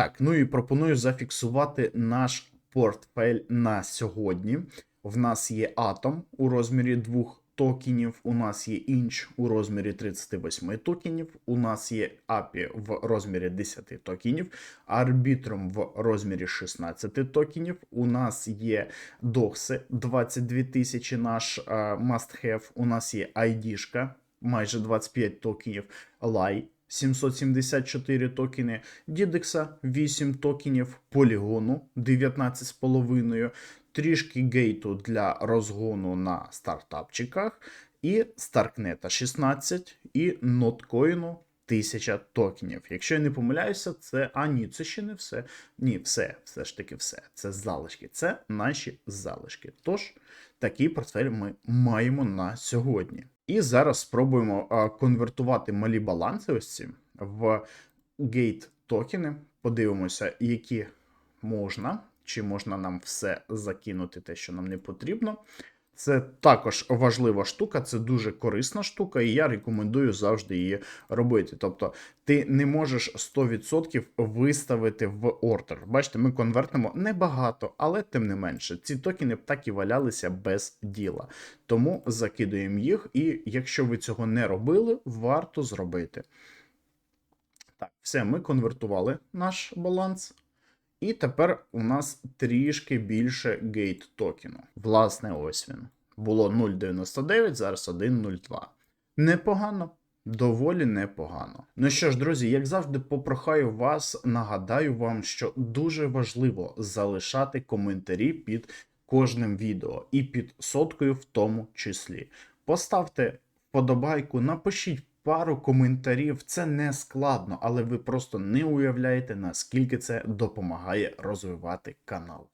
Так, ну і пропоную зафіксувати наш портфель на сьогодні. В нас є Atom у розмірі двох токенів, у нас є Inch у розмірі 38 токенів, у нас є API в розмірі 10 токенів, Arbitrum в розмірі 16 токенів, у нас є DOXи 22 тисячі наш е, must have, у нас є ID-шка майже 25 токенів, Lai 774 токени, Дідекса 8 токенів, Полігону 19,5, трішки гейту для розгону на стартапчиках, і Старкнета 16 і Ноткоїну 1000 токенів. Якщо я не помиляюся, це. А ні, це ще не все. Ні, все, все ж таки все. Це залишки. Це наші залишки. Тож, такий портфель ми маємо на сьогодні. І зараз спробуємо конвертувати малі баланси ось ці в гейт токени. Подивимося, які можна, чи можна нам все закинути, те, що нам не потрібно. Це також важлива штука, це дуже корисна штука, і я рекомендую завжди її робити. Тобто, ти не можеш 100% виставити в ордер. Бачите, ми конвертимо небагато, але тим не менше, ці токени б так і валялися без діла. Тому закидуємо їх, і якщо ви цього не робили, варто зробити. Так, все, ми конвертували наш баланс. І тепер у нас трішки більше гейт токену. Власне, ось він. Було 0,99, зараз 1,02. Непогано. Доволі непогано. Ну що ж, друзі, як завжди, попрохаю вас, нагадаю вам, що дуже важливо залишати коментарі під кожним відео і під соткою в тому числі. Поставте вподобайку, напишіть пару коментарів. Це не складно, але ви просто не уявляєте, наскільки це допомагає розвивати канал.